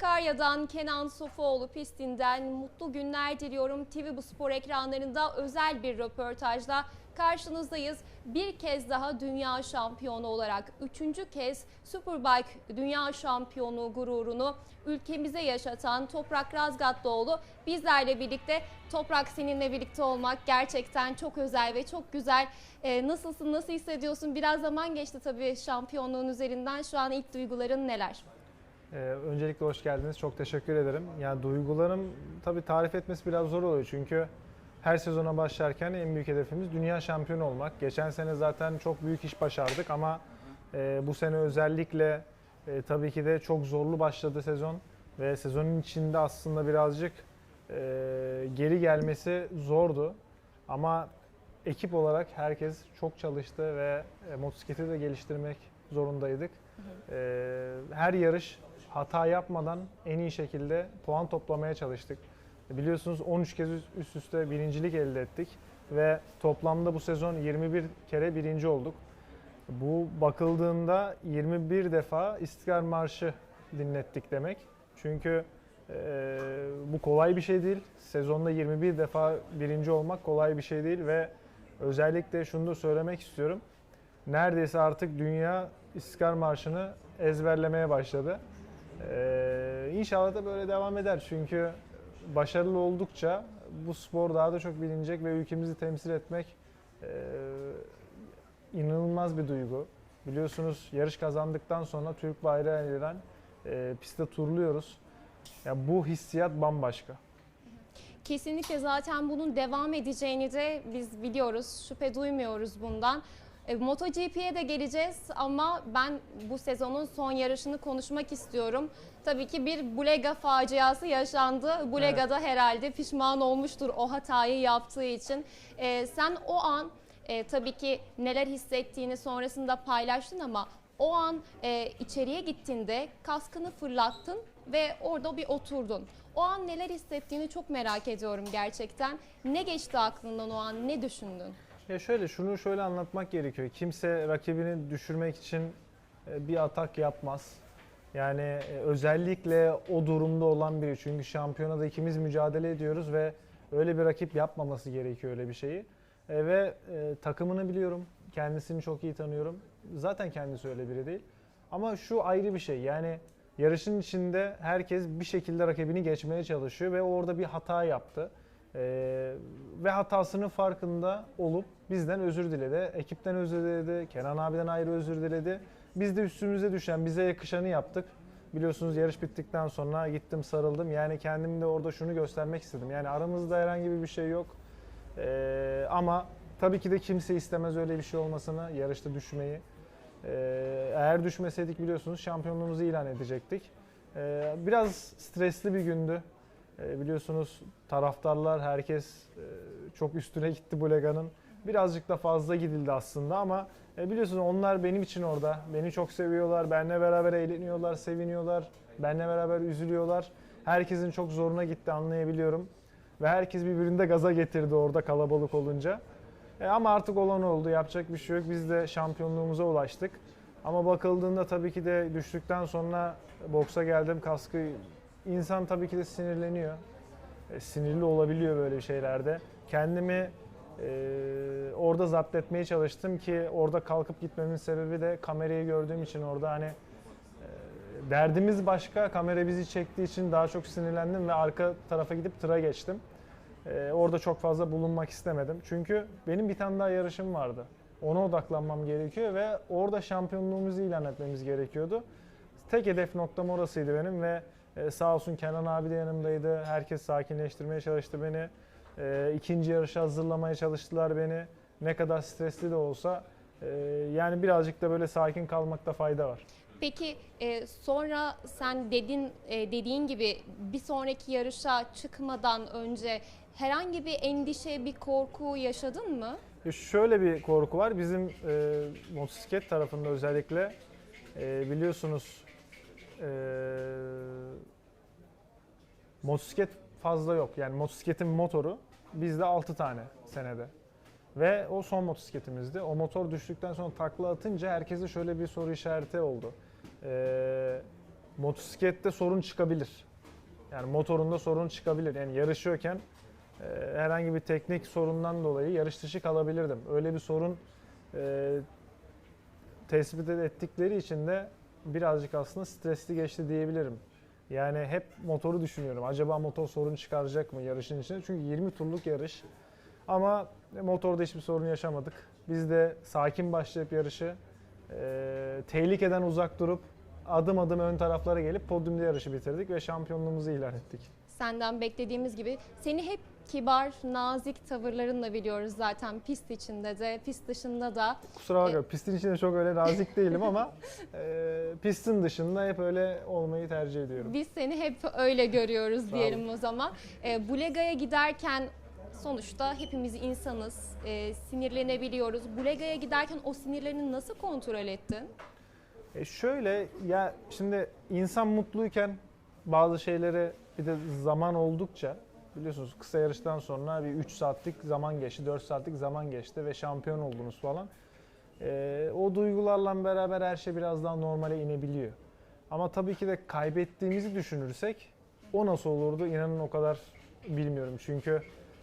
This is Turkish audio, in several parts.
Sakarya'dan Kenan Sofuoğlu pistinden mutlu günler diliyorum. TV Bu Spor ekranlarında özel bir röportajla karşınızdayız. Bir kez daha dünya şampiyonu olarak üçüncü kez Superbike dünya şampiyonu gururunu ülkemize yaşatan Toprak Razgatlıoğlu bizlerle birlikte. Toprak seninle birlikte olmak gerçekten çok özel ve çok güzel. Ee, nasılsın, nasıl hissediyorsun? Biraz zaman geçti tabii şampiyonluğun üzerinden. Şu an ilk duyguların neler? Ee, öncelikle hoş geldiniz. Çok teşekkür ederim. Yani duygularım tabii tarif etmesi biraz zor oluyor çünkü her sezona başlarken en büyük hedefimiz dünya şampiyonu olmak. Geçen sene zaten çok büyük iş başardık ama e, bu sene özellikle e, tabii ki de çok zorlu başladı sezon ve sezonun içinde aslında birazcık e, geri gelmesi zordu. Ama ekip olarak herkes çok çalıştı ve e, motosikleti de geliştirmek zorundaydık. E, her yarış hata yapmadan en iyi şekilde puan toplamaya çalıştık. Biliyorsunuz 13 kez üst üste birincilik elde ettik ve toplamda bu sezon 21 kere birinci olduk. Bu bakıldığında 21 defa İstiklal Marşı dinlettik demek. Çünkü e, bu kolay bir şey değil. Sezonda 21 defa birinci olmak kolay bir şey değil ve özellikle şunu da söylemek istiyorum. Neredeyse artık dünya İstiklal Marşı'nı ezberlemeye başladı. Ee, inşallah da böyle devam eder çünkü başarılı oldukça bu spor daha da çok bilinecek ve ülkemizi temsil etmek e, inanılmaz bir duygu. Biliyorsunuz yarış kazandıktan sonra Türk bayrağı ile e, pistte turluyoruz. Yani bu hissiyat bambaşka. Kesinlikle zaten bunun devam edeceğini de biz biliyoruz. Şüphe duymuyoruz bundan. E, MotoGP'ye de geleceğiz ama ben bu sezonun son yarışını konuşmak istiyorum. Tabii ki bir Bulega faciası yaşandı. Bulega da herhalde pişman olmuştur o hatayı yaptığı için. E, sen o an e, tabii ki neler hissettiğini sonrasında paylaştın ama o an e, içeriye gittiğinde kaskını fırlattın ve orada bir oturdun. O an neler hissettiğini çok merak ediyorum gerçekten. Ne geçti aklından o an, ne düşündün? Ya şöyle şunu şöyle anlatmak gerekiyor. Kimse rakibini düşürmek için e, bir atak yapmaz. Yani e, özellikle o durumda olan biri. Çünkü şampiyonada ikimiz mücadele ediyoruz ve öyle bir rakip yapmaması gerekiyor öyle bir şeyi. E, Ve takımını biliyorum. Kendisini çok iyi tanıyorum. Zaten kendisi öyle biri değil. Ama şu ayrı bir şey. Yani yarışın içinde herkes bir şekilde rakibini geçmeye çalışıyor ve orada bir hata yaptı. Ee, ve hatasının farkında olup bizden özür diledi. Ekipten özür diledi. Kenan abiden ayrı özür diledi. Biz de üstümüze düşen, bize yakışanı yaptık. Biliyorsunuz yarış bittikten sonra gittim sarıldım. Yani kendim de orada şunu göstermek istedim. Yani aramızda herhangi bir şey yok. Ee, ama tabii ki de kimse istemez öyle bir şey olmasını, yarışta düşmeyi. Ee, eğer düşmeseydik biliyorsunuz şampiyonluğumuzu ilan edecektik. Ee, biraz stresli bir gündü. Ee, biliyorsunuz taraftarlar herkes e, çok üstüne gitti bu Lega'nın. Birazcık da fazla gidildi aslında ama e, biliyorsunuz onlar benim için orada. Beni çok seviyorlar. Benle beraber eğleniyorlar, seviniyorlar. Benle beraber üzülüyorlar. Herkesin çok zoruna gitti anlayabiliyorum. Ve herkes birbirinde gaza getirdi orada kalabalık olunca. E, ama artık olan oldu. Yapacak bir şey yok. Biz de şampiyonluğumuza ulaştık. Ama bakıldığında tabii ki de düştükten sonra boksa geldim kaskı İnsan tabii ki de sinirleniyor. E, sinirli olabiliyor böyle şeylerde. Kendimi e, orada zapt etmeye çalıştım ki orada kalkıp gitmemin sebebi de kamerayı gördüğüm için orada hani e, derdimiz başka. Kamera bizi çektiği için daha çok sinirlendim ve arka tarafa gidip tıra geçtim. E, orada çok fazla bulunmak istemedim. Çünkü benim bir tane daha yarışım vardı. Ona odaklanmam gerekiyor ve orada şampiyonluğumuzu ilan etmemiz gerekiyordu. Tek hedef noktam orasıydı benim ve ee, sağ olsun Kenan abi de yanımdaydı. Herkes sakinleştirmeye çalıştı beni. Ee, ikinci yarışa hazırlamaya çalıştılar beni. Ne kadar stresli de olsa e, yani birazcık da böyle sakin kalmakta fayda var. Peki e, sonra sen dedin e, dediğin gibi bir sonraki yarışa çıkmadan önce herhangi bir endişe, bir korku yaşadın mı? E, Şöyle bir korku var. Bizim e, motosiklet tarafında özellikle e, biliyorsunuz e, motosiklet fazla yok. Yani motosikletin motoru bizde 6 tane senede. Ve o son motosikletimizdi. O motor düştükten sonra takla atınca herkese şöyle bir soru işareti oldu. Ee, motosiklette sorun çıkabilir. Yani motorunda sorun çıkabilir. Yani yarışıyorken e, herhangi bir teknik sorundan dolayı yarış dışı kalabilirdim. Öyle bir sorun e, tespit ettikleri için de birazcık aslında stresli geçti diyebilirim. Yani hep motoru düşünüyorum. Acaba motor sorun çıkaracak mı yarışın içinde? Çünkü 20 turluk yarış. Ama motorda hiçbir sorun yaşamadık. Biz de sakin başlayıp yarışı e, tehlikeden uzak durup adım adım ön taraflara gelip podyumda yarışı bitirdik ve şampiyonluğumuzu ilan ettik. Senden beklediğimiz gibi seni hep kibar, nazik tavırlarınla biliyoruz zaten pist içinde de, pist dışında da. Kusura bakma pistin içinde çok öyle nazik değilim ama e, pistin dışında hep öyle olmayı tercih ediyorum. Biz seni hep öyle görüyoruz diyelim o zaman. E, Bulega'ya giderken sonuçta hepimiz insanız, e, sinirlenebiliyoruz. Bulega'ya giderken o sinirlerini nasıl kontrol ettin? E şöyle ya şimdi insan mutluyken bazı şeyleri bir de zaman oldukça biliyorsunuz kısa yarıştan sonra bir 3 saatlik zaman geçti, 4 saatlik zaman geçti ve şampiyon oldunuz falan. E, o duygularla beraber her şey biraz daha normale inebiliyor. Ama tabii ki de kaybettiğimizi düşünürsek o nasıl olurdu inanın o kadar bilmiyorum. Çünkü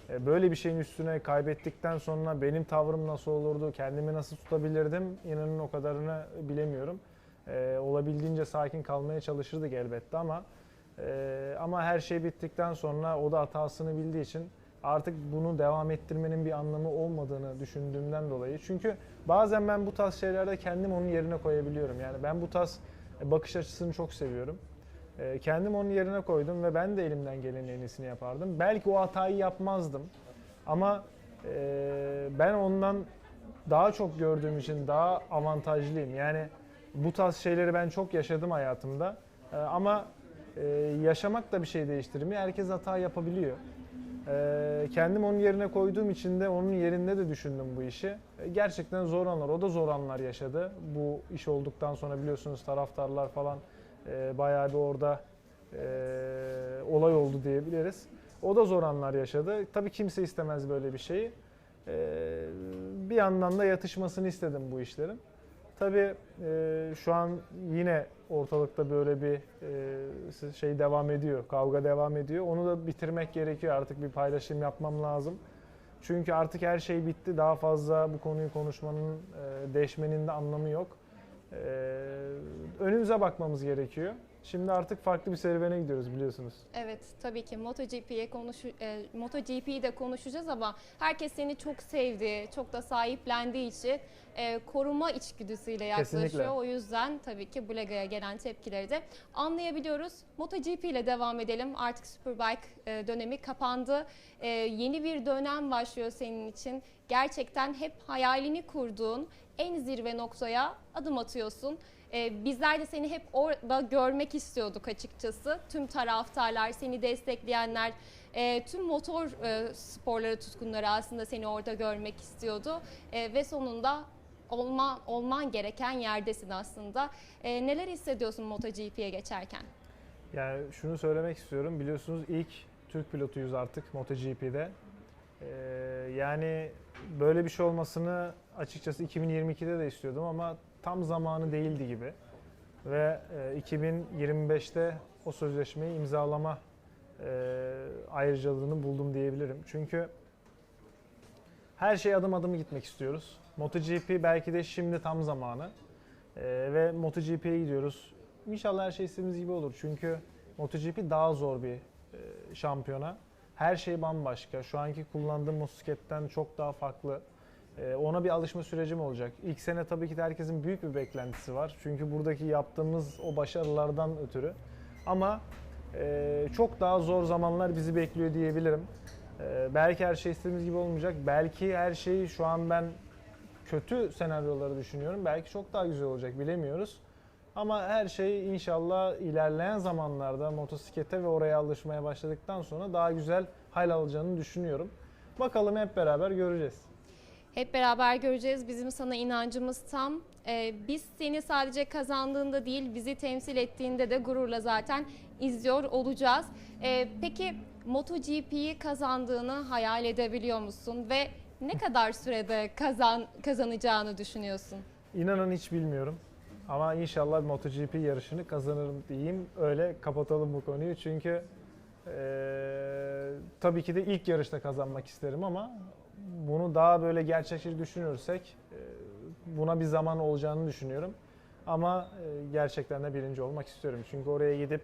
e, böyle bir şeyin üstüne kaybettikten sonra benim tavrım nasıl olurdu, kendimi nasıl tutabilirdim inanın o kadarını bilemiyorum. Ee, olabildiğince sakin kalmaya çalışırdık elbette ama e, ama her şey bittikten sonra o da hatasını bildiği için artık bunu devam ettirmenin bir anlamı olmadığını düşündüğümden dolayı. Çünkü bazen ben bu tarz şeylerde kendim onun yerine koyabiliyorum. Yani ben bu tarz bakış açısını çok seviyorum. Ee, kendim onun yerine koydum ve ben de elimden gelenin en iyisini yapardım. Belki o hatayı yapmazdım ama e, ben ondan daha çok gördüğüm için daha avantajlıyım. Yani bu tarz şeyleri ben çok yaşadım hayatımda. Ee, ama e, yaşamak da bir şey değiştirmiyor. Herkes hata yapabiliyor. Ee, kendim onun yerine koyduğum için de onun yerinde de düşündüm bu işi. Ee, gerçekten zor anlar. O da zor anlar yaşadı. Bu iş olduktan sonra biliyorsunuz taraftarlar falan e, bayağı bir orada e, olay oldu diyebiliriz. O da zor anlar yaşadı. Tabii kimse istemez böyle bir şeyi. Ee, bir yandan da yatışmasını istedim bu işlerin. Tabii e, şu an yine ortalıkta böyle bir e, şey devam ediyor, kavga devam ediyor. Onu da bitirmek gerekiyor. Artık bir paylaşım yapmam lazım. Çünkü artık her şey bitti. Daha fazla bu konuyu konuşmanın, e, deşmenin de anlamı yok. E, önümüze bakmamız gerekiyor. Şimdi artık farklı bir serüvene gidiyoruz biliyorsunuz. Evet tabii ki MotoGP'ye konuşu e, MotoGP'yi de konuşacağız ama herkes seni çok sevdiği, çok da sahiplendiği için e, koruma içgüdüsüyle yaklaşıyor. Kesinlikle. O yüzden tabii ki Bulega'ya gelen tepkileri de anlayabiliyoruz. MotoGP ile devam edelim. Artık Superbike e, dönemi kapandı. E, yeni bir dönem başlıyor senin için. Gerçekten hep hayalini kurduğun en zirve noktaya adım atıyorsun. Ee, bizler de seni hep orada görmek istiyorduk açıkçası. Tüm taraftarlar, seni destekleyenler, e, tüm motor e, sporları tutkunları aslında seni orada görmek istiyordu. E, ve sonunda olma, olman gereken yerdesin aslında. E, neler hissediyorsun MotoGP'ye geçerken? Yani şunu söylemek istiyorum. Biliyorsunuz ilk Türk pilotuyuz artık MotoGP'de. Yani böyle bir şey olmasını açıkçası 2022'de de istiyordum ama tam zamanı değildi gibi. Ve e, 2025'te o sözleşmeyi imzalama e, ayrıcalığını buldum diyebilirim. Çünkü her şey adım adım gitmek istiyoruz. MotoGP belki de şimdi tam zamanı. E, ve MotoGP'ye gidiyoruz. İnşallah her şey istediğimiz gibi olur. Çünkü MotoGP daha zor bir e, şampiyona. Her şey bambaşka. Şu anki kullandığım motosikletten çok daha farklı. E, ona bir alışma sürecim olacak. İlk sene tabii ki de herkesin büyük bir beklentisi var. Çünkü buradaki yaptığımız o başarılardan ötürü. Ama e, çok daha zor zamanlar bizi bekliyor diyebilirim. E, belki her şey istediğimiz gibi olmayacak. Belki her şey şu an ben kötü senaryoları düşünüyorum. Belki çok daha güzel olacak bilemiyoruz. Ama her şey inşallah ilerleyen zamanlarda motosiklete ve oraya alışmaya başladıktan sonra daha güzel hal alacağını düşünüyorum. Bakalım hep beraber göreceğiz. Hep beraber göreceğiz. Bizim sana inancımız tam. Ee, biz seni sadece kazandığında değil, bizi temsil ettiğinde de gururla zaten izliyor olacağız. Ee, peki MotoGP'yi kazandığını hayal edebiliyor musun ve ne kadar sürede kazan kazanacağını düşünüyorsun? İnanın hiç bilmiyorum. Ama inşallah MotoGP yarışını kazanırım diyeyim. Öyle kapatalım bu konuyu. Çünkü eee, tabii ki de ilk yarışta kazanmak isterim ama bunu daha böyle gerçekçi düşünürsek eee, buna bir zaman olacağını düşünüyorum. Ama eee, gerçekten de birinci olmak istiyorum. Çünkü oraya gidip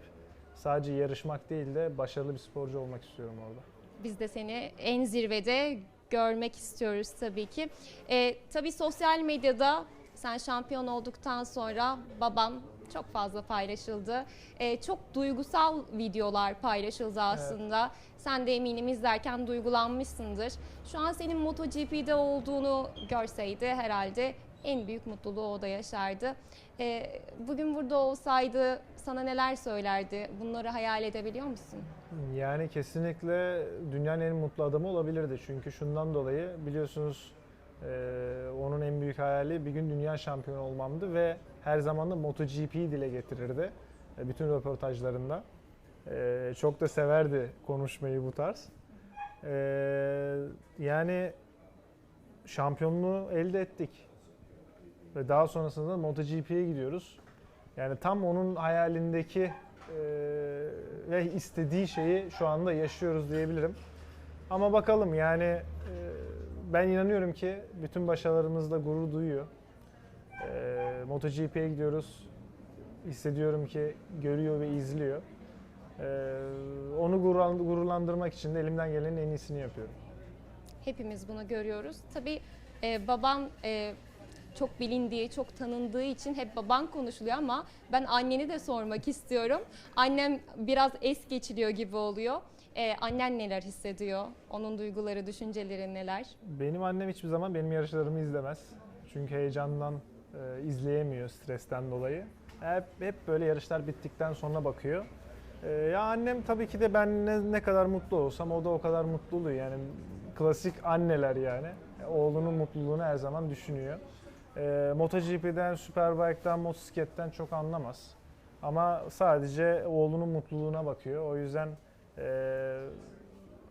sadece yarışmak değil de başarılı bir sporcu olmak istiyorum orada. Biz de seni en zirvede görmek istiyoruz tabii ki. Ee, tabii sosyal medyada sen şampiyon olduktan sonra babam çok fazla paylaşıldı. Ee, çok duygusal videolar paylaşıldı aslında. Sen de eminim izlerken duygulanmışsındır. Şu an senin MotoGP'de olduğunu görseydi herhalde en büyük mutluluğu o da yaşardı. Ee, bugün burada olsaydı sana neler söylerdi? Bunları hayal edebiliyor musun? Yani kesinlikle dünyanın en mutlu adamı olabilirdi. Çünkü şundan dolayı biliyorsunuz eee, onun en büyük hayali bir gün dünya şampiyonu olmamdı ve her zaman da MotoGP'yi dile getirirdi e, bütün röportajlarında. Eee, çok da severdi konuşmayı bu tarz. Eee, yani şampiyonluğu elde ettik. Ve daha sonrasında MotoGP'ye gidiyoruz. Yani tam onun hayalindeki eee, ve istediği şeyi şu anda yaşıyoruz diyebilirim. Ama bakalım yani eee, ben inanıyorum ki bütün başarılarımızla gurur duyuyor. Eee MotoGP'ye gidiyoruz. Hissediyorum ki görüyor ve izliyor. Eee, onu gururlan- gururlandırmak için de elimden gelenin en iyisini yapıyorum. Hepimiz bunu görüyoruz. Tabii e, baban e, çok bilindiği, çok tanındığı için hep baban konuşuluyor ama ben anneni de sormak istiyorum. Annem biraz es geçiliyor gibi oluyor. E, annen neler hissediyor? Onun duyguları, düşünceleri neler? Benim annem hiçbir zaman benim yarışlarımı izlemez. Çünkü heyecandan e, izleyemiyor stresten dolayı. Hep, hep böyle yarışlar bittikten sonra bakıyor. E, ya annem tabii ki de ben ne, ne kadar mutlu olsam o da o kadar mutlu oluyor. Yani klasik anneler yani. E, Oğlunun mutluluğunu her zaman düşünüyor. E, MotoGP'den, Superbike'dan, motosikletten çok anlamaz. Ama sadece oğlunun mutluluğuna bakıyor. O yüzden e,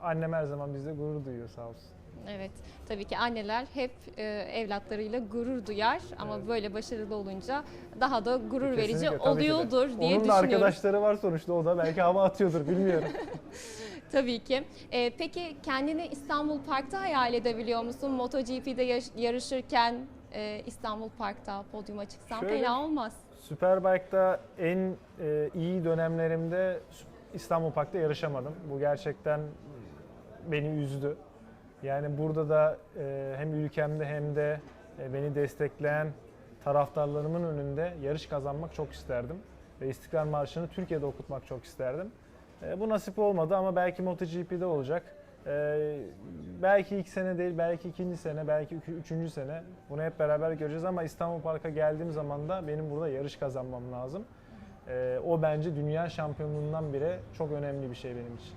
annem her zaman bizde gurur duyuyor sağ olsun. Evet, tabii ki anneler hep e, evlatlarıyla gurur duyar ama Evet. böyle başarılı olunca daha da gurur verici Kesinlikle, tabii ki de. oluyordur diye Onun da düşünüyorum. arkadaşları var sonuçta o da belki hava atıyordur bilmiyorum. Tabii ki. Ee, peki kendini İstanbul Park'ta hayal edebiliyor musun? MotoGP'de yaş- yarışırken e, İstanbul Park'ta podyuma çıksan Şöyle- fena olmaz. Superbike'da en e, iyi dönemlerimde İstanbul Park'ta yarışamadım. Bu gerçekten beni üzdü. Yani burada da e, hem ülkemde hem de e, beni destekleyen taraftarlarımın önünde yarış kazanmak çok isterdim. Ve İstiklal Marşı'nı Türkiye'de okutmak çok isterdim. E, bu nasip olmadı ama belki MotoGP'de olacak. E, belki ilk sene değil, belki ikinci sene, belki üçüncü sene. Bunu hep beraber göreceğiz ama İstanbul Park'a geldiğim zaman da benim burada yarış kazanmam lazım. E, o bence dünya şampiyonluğundan bile çok önemli bir şey benim için.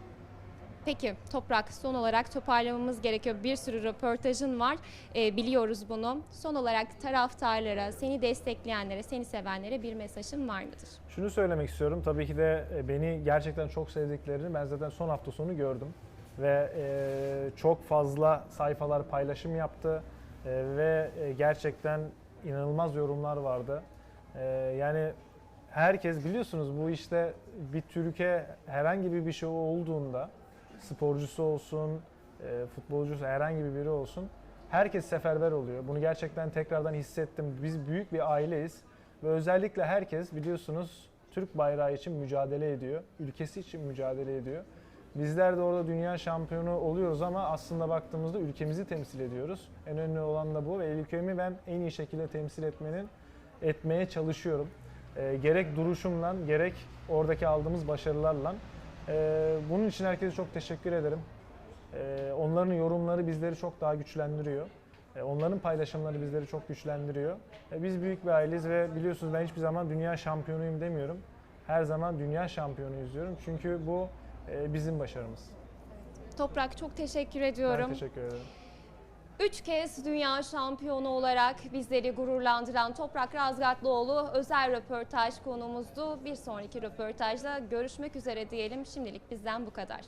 Peki Toprak son olarak toparlamamız gerekiyor. Bir sürü röportajın var. Ee, biliyoruz bunu. Son olarak taraftarlara, seni destekleyenlere, seni sevenlere bir mesajın var mıdır? Şunu söylemek istiyorum. Tabii ki de e, beni gerçekten çok sevdiklerini ben zaten son hafta sonu gördüm. Ve e, çok fazla sayfalar paylaşım yaptı. E, ve e, gerçekten inanılmaz yorumlar vardı. E, yani herkes biliyorsunuz bu işte bir Türkiye herhangi bir bir şey olduğunda sporcusu olsun, e, futbolcusu herhangi bir biri olsun herkes seferber oluyor. Bunu gerçekten tekrardan hissettim. Biz büyük bir aileyiz. Ve özellikle herkes biliyorsunuz Türk bayrağı için mücadele ediyor. Ülkesi için mücadele ediyor. Bizler de orada dünya şampiyonu oluyoruz ama aslında baktığımızda ülkemizi temsil ediyoruz. En önemli olan da bu ve ülkemi ben en iyi şekilde temsil etmenin etmeye çalışıyorum. Ee, gerek duruşumla gerek oradaki aldığımız başarılarla. Ee, bunun için herkese çok teşekkür ederim. Ee, onların yorumları bizleri çok daha güçlendiriyor. E, Onların paylaşımları bizleri çok güçlendiriyor. E, Biz büyük bir aileyiz ve biliyorsunuz ben hiçbir zaman dünya şampiyonuyum demiyorum. Her zaman dünya şampiyonuyuz diyorum. Çünkü bu e, bizim başarımız. Toprak çok teşekkür Ben ediyorum. teşekkür ederim. Üç kez dünya şampiyonu olarak bizleri gururlandıran Toprak Razgatlıoğlu özel röportaj konumuzdu. Bir sonraki röportajda görüşmek üzere diyelim. Şimdilik bizden bu kadar.